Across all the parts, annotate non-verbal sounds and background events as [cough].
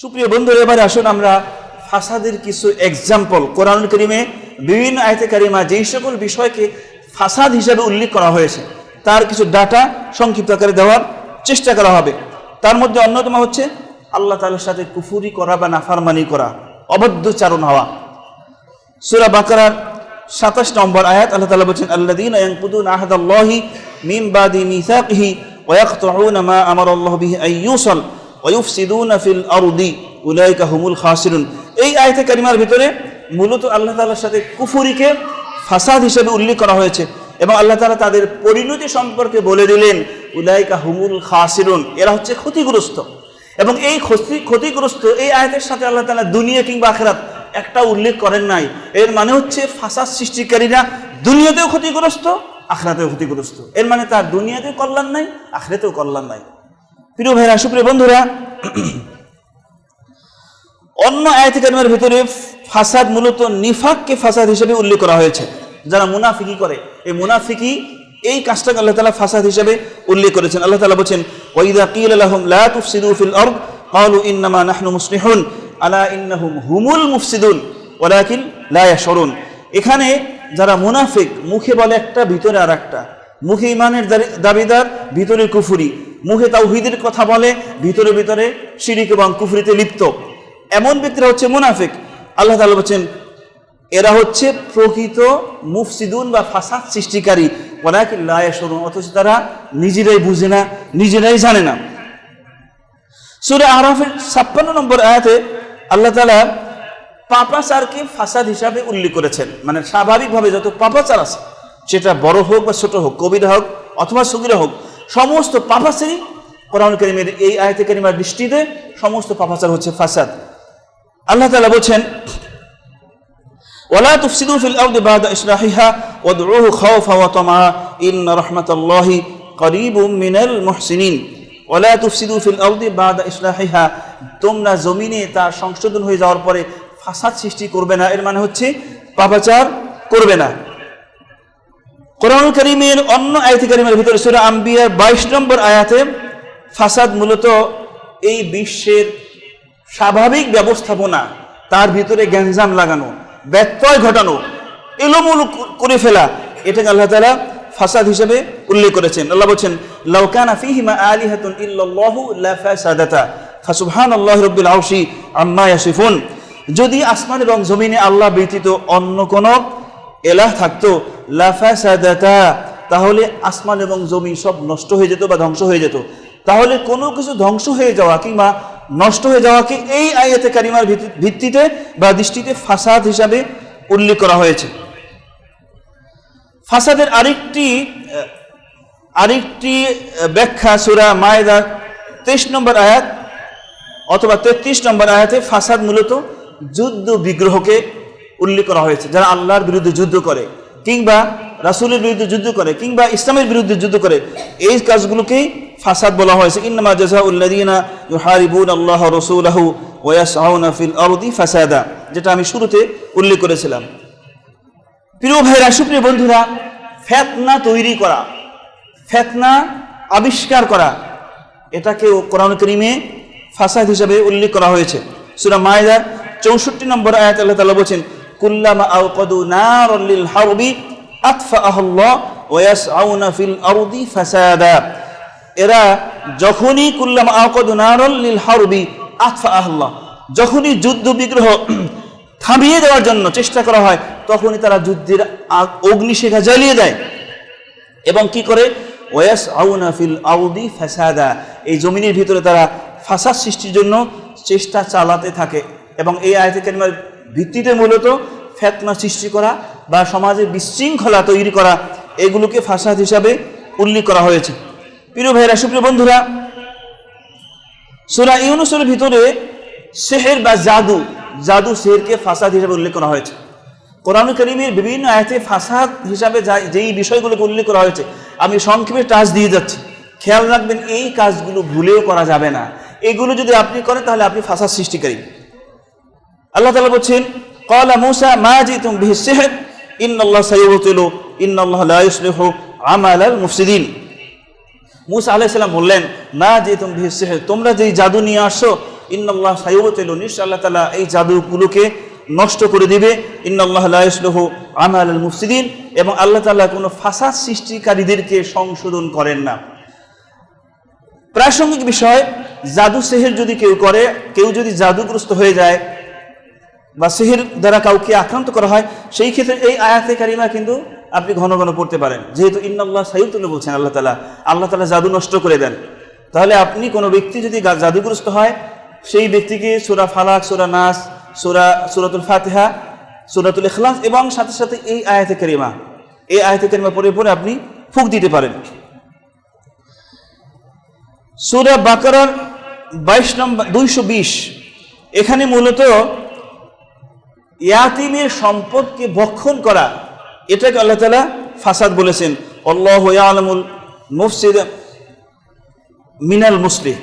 সুপ্রিয় বন্ধুরা, এবারে আসুন আমরা ফাসাদের কিছু এক্সাম্পল কোরআন করিমে বিভিন্ন আয়তে কারিমা যেই সকল বিষয়কে ফাসাদ হিসাবে উল্লেখ করা হয়েছে, তার কিছু ডাটা সংক্ষিপ্ত আকারে দেওয়ার চেষ্টা করা হবে। তার মধ্যে অন্যতম হচ্ছে, আল্লাহ তাআলার সাথে কুফুরি করা বা নাফারমানি করা অবদ্ধচারণ হওয়া। সূরা বাকারার সাতাশ নম্বর আয়াত, আল্লাহ তাআলা বলছেন, আল্লাযীনা ইয়ানকুদুনা আহদাল্লাহি মিন বাদি মিসাকিহি ওয়া ইয়াকতুউনা মা আমারাল্লাহু বিহি আন ইউসাল ওয়া ইউফসিদুনা ফিল আরদি, উলাইকা হুমুল খাসিরুন। এই আয়াতে কারিমার ভিতরে মূলত আল্লাহ তাআলার সাথে কুফরিকে ফাসাদ হিসেবে উল্লেখ করা হয়েছে এবং আল্লাহ তাআলা তাদের পরিণতি সম্পর্কে বলে দিলেন, উলাইকা হুমুল খাসিরুন, এরা হচ্ছে ক্ষতিগ্রস্ত। এবং এই ক্ষতি, ক্ষতিগ্রস্ত এই আয়াতের সাথে আল্লাহ তালা দুনিয়া কিংবা আখেরাত একটা উল্লেখ করেন নাই। এর মানে হচ্ছে ফাসাদ সৃষ্টিকারীরা দুনিয়াতেও ক্ষতিগ্রস্ত, আখরাতেও ক্ষতিগ্রস্ত। এর মানে তার দুনিয়াতেও কল্যাণ নাই, আখরাতেও কল্যাণ নাই। প্রিয় ভাইরা, সুপ্রিয় বন্ধুরা, অন্য আয়াত ভিতরে ফাসাদ মূলত নিফাককে ফাসাদ হিসেবে উল্লেখ করা হয়েছে। যারা মুনাফিকি করে, এই মুনাফিকি এই কাজটাকে আল্লাহ তালা ফাসাদ হিসেবে উল্লেখ করেছেন। আল্লাহ তালা বলছেন ওয়াইদা কিল লাহুম লা তুফসিদু ফিল ক্বালু ইন্নামা নাহনু মুসলিহুন, আলা ইন্নাহুম হুমুল মুফসিদুন ওয়ালাকিন লা ইয়াশউরুন। এখানে যারা মুনাফিক, মুখে বলে একটা, ভিতরে আর একটা মুখে ইমানের দাবিদার, ভিতরে কুফুরি। মুখে তাওহীদের কথা বলে, ভিতরে ভিতরে শিরিক এবং কুফরিতে লিপ্ত। এমন ব্যক্তিরা হচ্ছে মুনাফিক। আল্লাহ তালা বলছেন, এরা হচ্ছে প্রকৃত মুফসিদুন বা ফাসাদ সৃষ্টিকারী। ওলাকিন লা ইয়াশউরুন, অথচ তারা নিজেরাই বুঝে না, নিজেরাই জানে না। সুরে আহরাফের ছাপ্পান্ন নম্বর আয়াতে আল্লাহ তালা পাপাচারকে ফাসাদ হিসাবে উল্লেখ করেছেন। মানে স্বাভাবিকভাবে যত পাপাচার আছে, সেটা বড় হোক বা ছোট হোক কবিরা হোক অথবা সগিরা হোক সমস্ত পাপাচারই কোরআন করিমের এই আয়তে করিমার দৃষ্টিতে সমস্ত পাপাচার হচ্ছে ফাসাদ আল্লাহ তালা বলছেন ولا تفسدوا في الأرض بعد إصلاحها وادعوه خوفا وطمعا إن رحمة الله قريب من المحسنين ولا تفسدوا في الأرض بعد إصلاحها তোমরা জমিনে তা সংশোধন হয়ে যাওয়ার পরে ফাসাদ সৃষ্টি করবে না এর মানে হচ্ছে পাপাচার করবে না কোরআন করিমের অন্য আয়াত করিমের ভিতরে সূরা আম্বিয়ার বাইশ নম্বর আয়াতে ফাসাদ মূলত এই বিশ্বের স্বাভাবিক ব্যবস্থাপনা, তার ভিতরে গ্যাঞ্জাম লাগানো, ব্যত্যয় ঘটানো, এলোমুলো করে ফেলা, এটাকে আল্লাহ তাআলা ফাসাদ হিসেবে উল্লেখ করেছেন। আল্লাহ বলছেন লাউকানা ফিহিমা আলিহাতুন ইল্লাল্লাহু লাফাসাদাতা ফাসুবহানাল্লাহি রাব্বিল আউসি আম্মা ইয়াসিফুন। যদি আসমান এবং জমিনে আল্লাহ ব্যতীত অন্য কোন এলাহ থাকতো লাফাসাদাতা তাহলে আসমান এবং জমি সব নষ্ট হয়ে যেত বা ধ্বংস হয়ে যেত। তাহলে কোনো কিছু ধ্বংস হয়ে যাওয়া কিংবা নষ্ট হয়ে যাওয়াকে এই আয়াতে কারিমার ভিত্তি- ভিত্তিতে বা দৃষ্টিতে ফাসাদ হিসাবে উল্লেখ করা হয়েছে। ফাসাদের আরেকটি আরেকটি ব্যাখ্যা সুরা মায়েদার তেইশ নম্বর আয়াত অথবা তেত্রিশ নম্বর আয়াতে ফাসাদ মূলত যুদ্ধ বিগ্রহকে উল্লেখ করা হয়েছে, যারা আল্লাহর বিরুদ্ধে যুদ্ধ করে কিংবা রাসুলের বিরুদ্ধে যুদ্ধ করে কিংবা ইসলামের বিরুদ্ধে যুদ্ধ করে, এই কাজগুলোকেই ফাসাদ বলা হয়েছে। ইন্নামা জাযাউল্লাযীনা ইউহারিবুন আল্লাহ রাসূলাহু ওয়া ইয়াসআউনা ফিল আরদি ফাসাদা, যেটা আমি শুরুতে উল্লেখ করেছিলাম। প্রিয় ভাইরা, সুপ্রিয় বন্ধুরা, ফেতনা তৈরি করা, ফেতনা আবিষ্কার করা এটাকে কোরআন করিমে ফাসাদ হিসাবে উল্লেখ করা হয়েছে। সূরা মায়েদার চৌষট্টি নম্বর আয়াত আল্লাহ তাআলা বলেন কুল্লামা আওকাদু নারাল লিল হারবি আতফাআহুল্লাহ ওয়া ইয়াসআউনা ফিল আরদি ফাসাদা। এরা যখনই কুল্লামা আতফাআহুল্লাহ, যখনই যুদ্ধ বিগ্রহ [clears throat] থামিয়ে দেওয়ার জন্য চেষ্টা করা হয়, তখনই তারা যুদ্ধের অগ্নিশিখা জ্বালিয়ে দেয়। এবং কি করে? ওয়াস আউনা ফিল আউদি ফাসাদা। এই জমিনের ভিতরে তারা ফাসাদ সৃষ্টির জন্য চেষ্টা চালাতে থাকে। এবং এই আয়তে কারিমার ভিত্তিতে মূলত ফেতনা সৃষ্টি করা বা সমাজে বিশৃঙ্খলা তৈরি করা, এগুলোকে ফাসাদ হিসাবে উল্লেখ করা হয়েছে। প্রিয় ভাইরা সুপ্রিয় বন্ধুরা, সুরা ইউনুসের ভিতরে শেহের বা জাদু জাদু সেহেরকে ফাসাদ হিসাবে উল্লেখ করা হয়েছে। কোরআন করিমের বিভিন্ন আয়াতে ফাসাদ হিসাবে যেই বিষয়গুলোকে উল্লেখ করা হয়েছে, আমি সংক্ষেপে টাচ দিয়ে যাচ্ছি। খেয়াল রাখবেন, এই কাজগুলো ভুলেও করা যাবে না। এগুলো যদি আপনি করেন, তাহলে আপনি ফাসাদ সৃষ্টিকারী। আল্লাহ তালা বলছেন ক্বালা মুসা, মা জিতুম বিহি সিহর, ইন্নাল্লাহ সাইয়ুতিলু ইন্নাল্লাহ লা ইসলিহু আমালাল মুফসিদিন। মুসা আলাইহিস সালাম বললেন, মা জি তুমি সিহর, তোমরা যেই জাদু নিয়ে আসছো, ইন্নাল্লাহ সাইবতেল নিশ্চয় আল্লাহ তালা এই জাদুগুলোকে নষ্ট করে দিবে। ইন্নাল্লাহ লাইসলহ আমাল মুফসিদিন, এবং আল্লাহ তালা কোনো ফাসাদ সৃষ্টিকারীদেরকে সংশোধন করেন না। প্রাসঙ্গিক বিষয়, জাদু সেহের যদি কেউ করে, কেউ যদি জাদুগ্রস্ত হয়ে যায় বা সেহের দ্বারা কাউকে আক্রান্ত করা হয়, সেই ক্ষেত্রে এই আয়াতে কারিমা কিন্তু আপনি ঘন ঘন পড়তে পারেন। যেহেতু ইন্নাল্লাহ সাইয়ুতুল্লাহ বলছেন আল্লাহ তালা আল্লাহ তালা জাদু নষ্ট করে দেন। তাহলে আপনি কোনো ব্যক্তি যদি জাদুগ্রস্ত হয়, সেই ব্যক্তিকে সুরা ফালাক, সুরা নাস, সুরা, সুরাতুল ফাতেহা, সুরাতুল ইখলাস এবং সাথে সাথে এই আয়াতে কারিমা। এই আয়াতে কারিমা পরে পরে আপনি ফুক দিতে পারেন। সুরা বাকারার বাইশ নম্বর, দুইশো বিশ, এখানে মূলত ইয়াতিমের সম্পদকে ভক্ষণ করা, এটাকে আল্লাহ তালা ফাসাদ বলেছেন, আল্লাহ আলমুল মুফসিদ মিনাল মুসলিম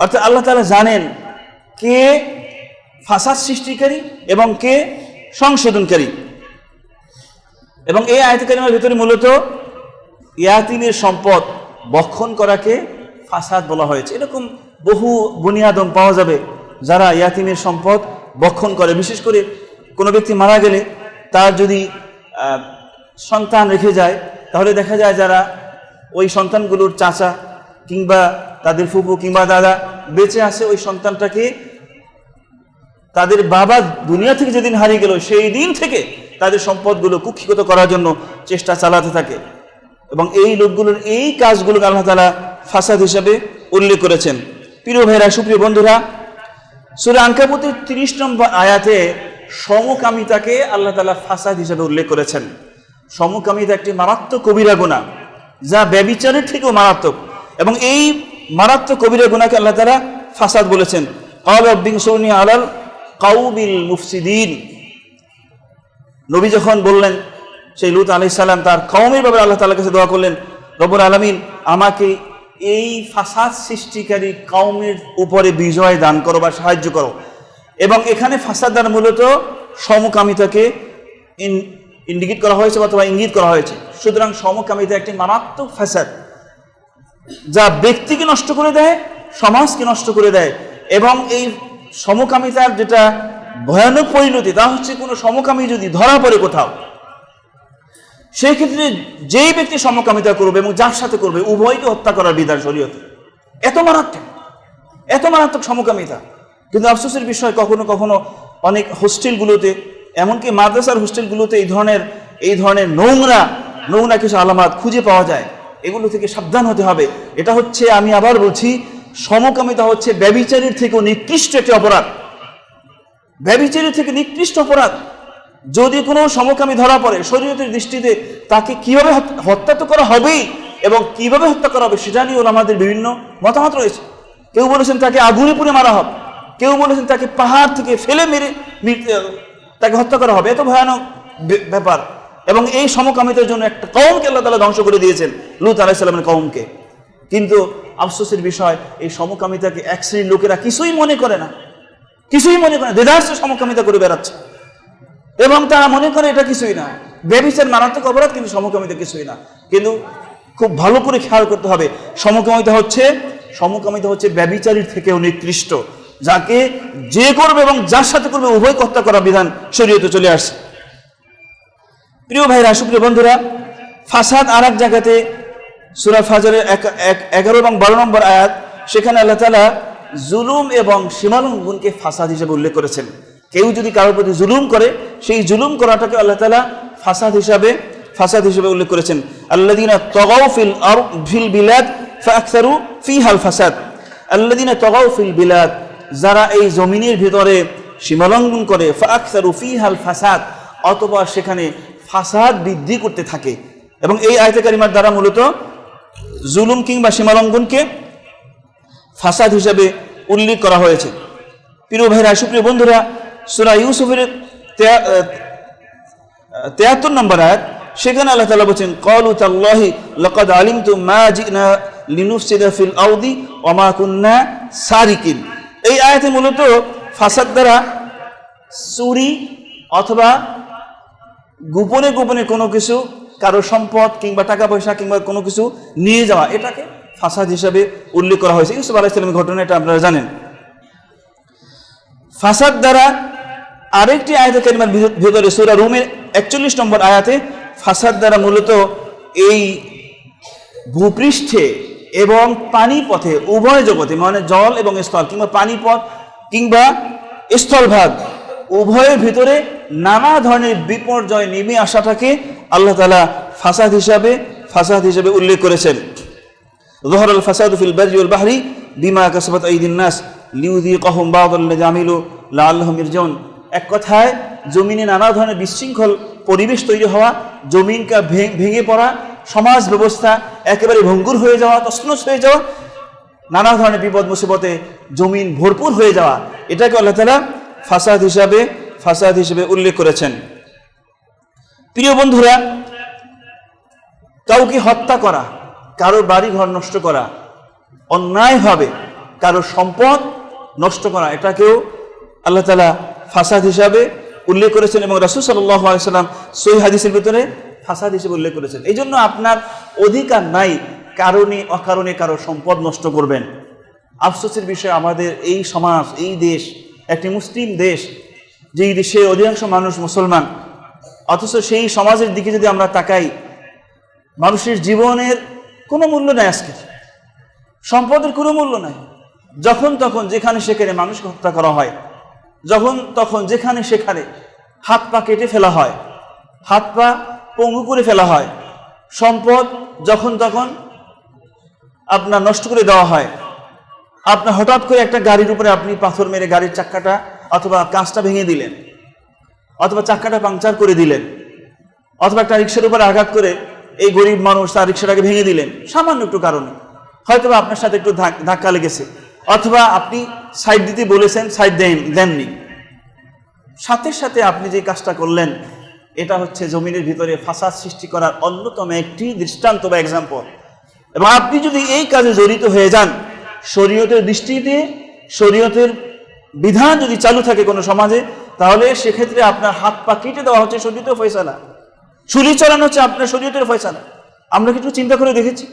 অর্থাৎ আল্লাহ তালা জানেন কে ফাসাদ সৃষ্টিকারী এবং কে সংশোধনকারী। এবং এই আয়তকারিমার ভিতরে মূলত ইয়াতিমের সম্পদ বক্ষণ করাকে ফাসাদ বলা হয়েছে। এরকম বহু বুনিয়াদম পাওয়া যাবে যারা ইয়াতিমের সম্পদ বক্ষণ করে। বিশেষ করে কোনো ব্যক্তি মারা গেলে তার যদি সন্তান রেখে যায়, তাহলে দেখা যায় যারা ওই সন্তানগুলোর চাচা কিংবা তাদের ফুপু কিংবা দাদা বেঁচে আছে ওই সন্তানটাকে তাদের বাবা দুনিয়া থেকে যেদিন হারিয়ে গেল, সেই দিন থেকে তাদের সম্পদগুলো কুক্ষিগত করার জন্য চেষ্টা চালাতে থাকে। এবং এই লোকগুলোর এই কাজগুলোকে আল্লাহ তালা ফাসাদ হিসাবে উল্লেখ করেছেন। প্রিয় ভাইরা সুপ্রিয় বন্ধুরা সুরা আঙ্কাবুতের তিরিশ নম্বর আয়াতে সমকামিতাকে আল্লাহ তালা ফাসাদ হিসাবে উল্লেখ করেছেন। সমকামিতা একটি মারাত্মক কবিরা গুণা যা ব্যবিচারের থেকেও মারাত্মক এবং এই মারাত্মক কবিরা গুণাকে আল্লাহ তালা ফাসাদ বলেছেন। আলাল আলাল কাউবিল মুফসিদিন। নবী যখন বললেন, সেই লুত আলি সাল্লাম তার কওমের ব্যাপারে আল্লাহ তালার কাছে দোয়া করলেন, রব্বুল আলমিন, আমাকে এই ফাসাদ সৃষ্টিকারী কওমের উপরে বিজয় দান করো বা সাহায্য করো। এবং এখানে ফাসাদ দ্বারা মূলত সমকামিতাকে ইন- ইন্ডিকেট করা হয়েছে অথবা ইঙ্গিত করা হয়েছে। সুতরাং সমকামিতা একটি মারাত্মক ফাসাদ, যা ব্যক্তিকে নষ্ট করে দেয়, সমাজকে নষ্ট করে দেয়। এবং এই সমকামিতার যেটা ভয়ানক পরিণতি, তা হচ্ছে কোনো সমকামী যদি ধরা পড়ে কোথাও সেই ক্ষেত্রে যেই ব্যক্তি সমকামিতা করবে এবং যার সাথে করবে, উভয়কে হত্যা করার বিধান শরীয়তে। এত মারাত্মক এত মারাত্মক সমকামিতা। কিন্তু আফসোসের বিষয়, কখনো কখনো অনেক হোস্টেলগুলোতে, এমনকি মাদ্রাসার হোস্টেলগুলোতে এই ধরনের এই ধরনের নোংরা নোংরা কিছু আলামাত খুঁজে পাওয়া যায়। এগুলো থেকে সাবধান হতে হবে। এটা হচ্ছে, আমি আবার বলছি, সমকামিতা হচ্ছে ব্যবিচারীর থেকেও নিকৃষ্ট একটি অপরাধ। ব্যবিচারীর থেকে নিকৃষ্ট অপরাধ। যদি কোনো সমকামী ধরা পড়ে শরীয়তের দৃষ্টিতে তাকে কীভাবে হত্যা তো করা হবেই এবং কীভাবে হত্যা করা হবে সেটা নিয়েও আমাদের বিভিন্ন মতামত রয়েছে। কেউ বলেছেন তাকে আগুনে পুড়ে মারা হবে, কেউ বলেছেন তাকে পাহাড় থেকে ফেলে মেরে তাকে হত্যা করা হবে এত ভয়ানক ব্যাপার। এবং এই সমকামিতার জন্য একটা কৌমকে আল্লাহ তালা ধ্বংস করে দিয়েছেন, লুত আলাইসাল্লামের কৌমকে কিন্তু আফসোসের বিষয়, এই সমকামিতাকে এক শ্রেণির লোকেরা কিছুই মনে করে না, কিছুই মনে করে না, দেদার্স সমকামিতা করে বেড়াচ্ছে। এবং তারা মনে করে এটা কিছুই না। বেবিচার মারাত্মক অপরাধ কিন্তু সমকামিতা কিছুই না। কিন্তু খুব ভালো করে খেয়াল করতে হবে, সমকামিতা হচ্ছে সমকামিতা হচ্ছে ব্যবিচারীর থেকেও নিকৃষ্ট, যাকে যে করবে এবং যার সাথে করবে উভয় হত্যা করা বিধান শরীয়তে চলে আসছে প্রিয় ভাইরা, সুপ্রিয় বন্ধুরা, ফাসাদ আর এক জায়গাতে সুরা ফাজরের এগারো এবং বারো নম্বর আয়াত, সেখানে আল্লাহ তালা জুলুম এবং সীমালঙ্ঘনকে ফাসাদ হিসেবে উল্লেখ করেছেন। কেউ যদি কারোর প্রতি জুলুম করে, সেই জুলুম করাটাকে আল্লাহ তালা ফাসাদ হিসাবে, ফাসাদ হিসেবে উল্লেখ করেছেন। আল্লাদিনা তগাউ ফিল আর ফিল বিলাদ ফাকসারু ফি হাল ফাসাদ। আল্লাদিনা তগাউ ফিল বিলাদ, যারা এই জমিনের ভিতরে সীমালঙ্ঘন করে ফাকসারু ফি হাল ফাসাদ, অথবা সেখানে ফাসাদ বৃদ্ধি করতে থাকে। এবং এই আয়তে কারিমার দ্বারা মূলত জুলুম কিংবা সীমালঙ্ঘনকে ফাসাদ হিসাবে উল্লেখ করা হয়েছে। প্রিয় ভাইরা, সুপ্রিয় বন্ধুরা সুরা ইউসুফের তেয়াত্তর নম্বর আয়াত, সেখানে আল্লাহ তালা বলছেন, কলু তাল্লাহি লকদ আলিম তু ফিল আউদি ওমা কুন্না সারিকিন। এই আয়াতে মূলত ফাসাদ দ্বারা চুরি অথবা গোপনে গোপনে কোনো কিছু, কারও সম্পদ কিংবা টাকা পয়সা কিংবা কোনো কিছু নিয়ে যাওয়া, এটাকে ফাসাদ হিসাবে উল্লেখ করা হয়েছে। ইউসুফ আলাহ ইসলামের ঘটনা এটা আপনারা জানেন। ফাসাদ দ্বারা আরেকটি আয়াতে কেরিমার ভিতরে সুরা রুমের একচল্লিশ নম্বর আয়াতে ফাসাদ দ্বারা মূলত এই ভূপৃষ্ঠে এবং পানি পথে উভয় জগতে মানে জল এবং স্থল, কিংবা পানিপথ, কিংবা স্থলভাগ, উভয়ের ভিতরে নানা ধরনের বিপর্যয় নেমে আসাটাকে আল্লাহ তালা ফাসাদ হিসাবে ফাসাদ হিসাবে উল্লেখ করেছেন। জহর আল ফাসাদ ফিল বারিউল বাহরি বিমা কাসবাত ঈদিন নাস লিউদি কহম বাদ আল্লাহ জামিলু লা আল্লাহ মির্জন এক কথায় জমিনে নানা ধরনের বিশৃঙ্খল পরিবেশ তৈরি হওয়া, জমিনকা ভেঙে পড়া, সমাজ ব্যবস্থা একেবারে ভঙ্গুর হয়ে যাওয়া, তছনছ হয়ে যাওয়া, নানা ধরনের বিপদ মুসিবতে জমিন ভরপুর হয়ে যাওয়া, এটাকে আল্লাহ তালা ফাসাদ হিসাবে ফাসাদ হিসেবে উল্লেখ করেছেন। প্রিয় বন্ধুরা, কাউকে হত্যা করা, কারও বাড়ি ঘর নষ্ট করা, অন্যায়ভাবে কারও সম্পদ নষ্ট করা, এটাকেও আল্লাহ তালা ফাসাদ হিসাবে উল্লেখ করেছেন এবং রাসুল সাল্লাম সই হাদিসের ভিতরে ফাসাদ হিসেবে উল্লেখ করেছেন। এই জন্য আপনার অধিকার নাই কারণে, অকারণে কারও সম্পদ নষ্ট করবেন। আফসোসের বিষয় আমাদের এই সমাজ, এই দেশ একটি মুসলিম দেশ, যেই দেশে অধিকাংশ মানুষ মুসলমান। অথচ সেই সমাজের দিকে যদি আমরা তাকাই, মানুষের জীবনের কোনো মূল্য নেই আজকে। সম্পদের কোনো মূল্য নাই। যখন তখন যেখানে সেখানে মানুষকে হত্যা করা হয়। যখন, তখন, যেখানে, সেখানে হাত পা কেটে ফেলা হয়, হাত পা পঙ্গু করে ফেলা হয়, সম্পদ যখন, তখন আপনার নষ্ট করে দেওয়া হয়। আপনার হঠাৎ করে একটা গাড়ির উপরে আপনি পাথর মেরে গাড়ির চাক্কাটা অথবা কাঁচটা ভেঙে দিলেন, অথবা চাক্কাটা পাংচার করে দিলেন, অথবা একটা রিক্সার উপরে আঘাত করে এই গরিব মানুষ তার রিক্সাটাকে ভেঙে দিলেন, সামান্য একটু কারণে। হয়তোবা আপনার সাথে একটু ধাক- ধাক্কা লেগেছে, অথবা আপনি সাইড দিতে বলেছেন, সাইড দেন দেননি। সাথে সাথে আপনি যে কাজটা করলেন, এটা হচ্ছে জমিনের ভিতরে ফাসাদ সৃষ্টি করার অন্যতম একটি দৃষ্টান্ত বা এক্সাম্পল এবং আপনি যদি এই কাজে জড়িত হয়ে যান, শরীয়তের দৃষ্টিতে, শরীয়তের বিধান যদি চালু থাকে কোনো সমাজে, তাহলে সেক্ষেত্রে আপনার হাত পা কেটে দেওয়া হচ্ছে শরীয়তের ফয়সালা। ছুরি চালানো হচ্ছে আপনার শরীয়তের ফয়সালা। আমরা কিছু চিন্তা করে দেখেছি?